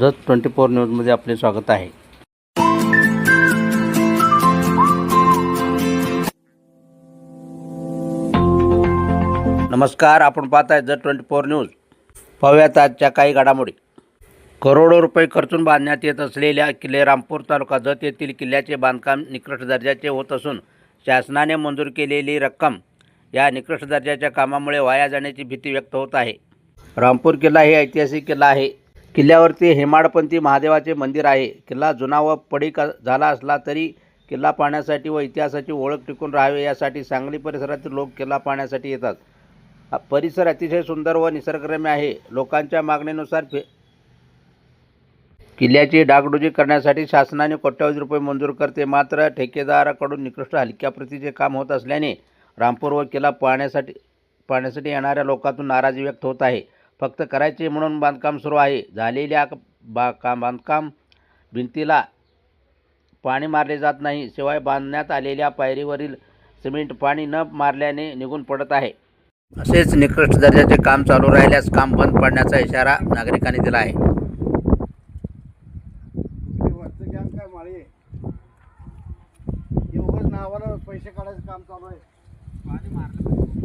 Jat twenty four न्यूजमध्ये आपले स्वागत आहे. नमस्कार आपण पाहत आहे जत ट्वेंटी फोर न्यूज. पाहूयात आजच्या काही घडामोडी. करोडो रुपये खर्चून बांधण्यात येत असलेल्या किल्ले रामपूर तालुका जत येथील किल्ल्याचे बांधकाम निकृष्ट दर्जाचे होत असून शासनाने मंजूर केलेली रक्कम या निकृष्ट दर्जाच्या कामामुळे वाया जाण्याची भीती व्यक्त होत आहे. रामपूर किल्ला हे ऐतिहासिक किल्ला आहे. किल्ल्यावरती हेमाडपंथी महादेवाचे मंदिर आहे. किल्ला जुना व पडीक झाला असला तरी किल्ला पाहण्यासाठी व इतिहासाची ओळख टिकून राहावी यासाठी सांगली परिसरातील लोक किल्ला पाहण्यासाठी येतात. परिसर अतिशय सुंदर व निसर्गरम्य आहे. लोकांच्या मागणीनुसार फे किल्ल्याची डागडुजी करण्यासाठी शासनाने कोट्यावधी रुपये मंजूर करते. मात्र ठेकेदाराकडून निकृष्ट हलक्या प्रतीचे काम होत असल्याने रामपूर व किल्ला पाहण्यासाठी पाहण्यासाठी येणाऱ्या लोकांतून नाराजी व्यक्त होत आहे. फक्त करायचे म्हणून बांधकाम सुरू आहे. झालेल्या बा का बांधकाम भिंतीला पाणी मारले जात नाही. शिवाय बांधण्यात आलेल्या पायरीवरील सिमेंट पाणी न मारल्याने निघून पडत आहे. असेच निकृष्ट दर्जाचे काम चालू राहिल्यास काम बंद पडण्याचा इशारा नागरिकांनी दिला आहे. नावाला पैसे काढायचं काम चालू आहे. पाणी मारलं